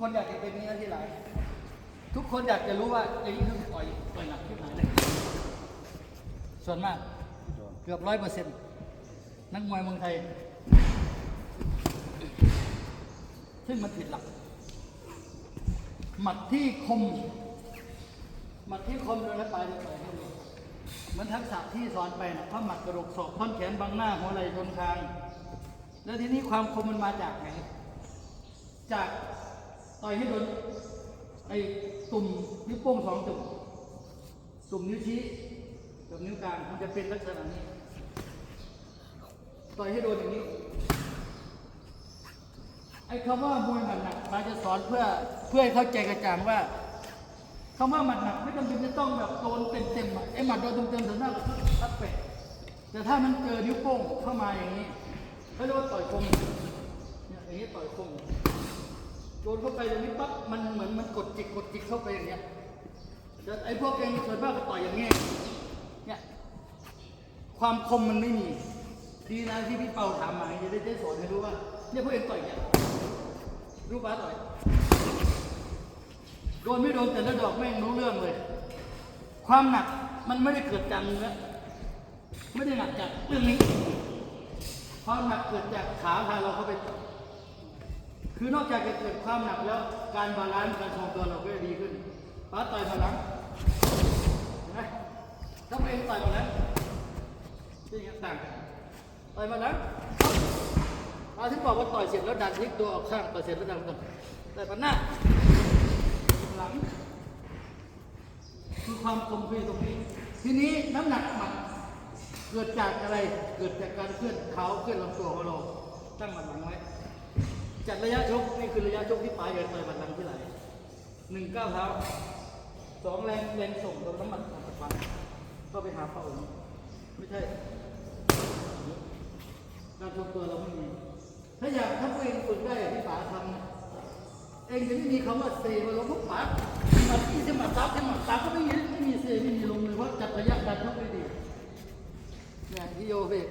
คนอยากจะเป็นนี้ที่ไหนทุกคนอยากจะรู้ว่าอย่างนี้คือต่อยต่อยหนักที่ไหนเลยส่วนมาก เกือบร้อยเปอร์เซ็นต์นักมวยเมืองไทย ซึ่งมันผิดหลัก หมัดที่คม หมัดที่คมโดยนักปลายจะต่อยให้ดูเหมือนทักษะที่สอนไปนะพระหมัดกระดกศอกท่อนแขนบังหน้าหัวไหล่ชนคาง แล้วทีนี้ความคมมันมาจากไหน จาก ต่อยให้โดนไอ้ตุ่มนิ้วโป้งสองตุ่มตุ่มนิ้วชี้กับนิ้วกลางมันจะเป็นลักษณะนี้ต่อยให้โดนอย่างนี้ไอ้คำว่ามวยหมัดหนักมาจะสอนเพื่อเพื่อให้เข้าใจกระจ่างว่าคำว่าหมัดหนักไม่จำเป็นจะต้องแบบโดนเต็มๆไอ้หมัดโดนเต็มๆส่วนมากก็ทัดแปะแต่ถ้ามันเจอนิ้วโป้งเข้ามาอย่างนี้เขาเรียกว่าต่อยคมเนี่ยอย่างนี้ต่อยคม โดนเข้าไปอย่างนี้ปั๊บมันเหมือนมันกดจิกกดจิกเข้าไปอย่างเงี้ยแต่ไอ้พวกเองส่วนมากก็ต่อยอย่างเงี้ยเนี่ยความคมมันไม่มีทีนะที่พี่เปาถามมาจะได้ได้สอนให้รู้ว่าเนี่ยพวกเองต่อยเนี่ยรู้ป้าต่อยโดนไม่โดนแต่ละดอกแม่งรู้เรื่องเลย ความหนักมันไม่ได้เกิดจากเนื้อไม่ได้หนักจากเรื่องนี้ความหนักเกิดจากขาพาเราเข้าไปต่อย คือนอกจากจะเกิดความหนักแล้วการบาลานซ์การทรงตัวเราก็จะดีขึ้นป้าต่อยมาหลังเห็นไหมถ้าพวกเองต่อยมาแล้วนี่ไงต่างกันต่อยมาแล้วอาที่บอกว่าต่อยเสร็จแล้วดันพลิกตัวออกข้างต่อยเสร็จแล้วดันก่อนต่อยมาหน้าหลังคือความคมคือตรงนี้ ทีนี้น้ำหนักหมัดเกิดจากอะไรเกิดจากการเคลื่อนเท้าเคลื่อนลำตัวของเราตั้งหมัดหลังไว้ จัดระยะชกนี่คือระยะชกที่ปลายเดินต่อยหมัดหลังที่ไหลหนึ่งก้าวเท้าสองแรงแรงส่งตรงน้ำหมัดของปัจจุบันก็ไปหาเป้าอย่างนี้ไม่ใช่การทรงตัวเราไม่มีถ้าอยากถ้าตัวเองฝึกได้อย่างที่ป๋าทำเองจะไม่มีคำว่าเซมาลงพวกป๋ามาที่จะมาซับจะมาซับก็ไม่มีไม่มีเซไม่มีลงเลยเพราจัดระยะการชกไม่ดีเนี่ยที่โยเบก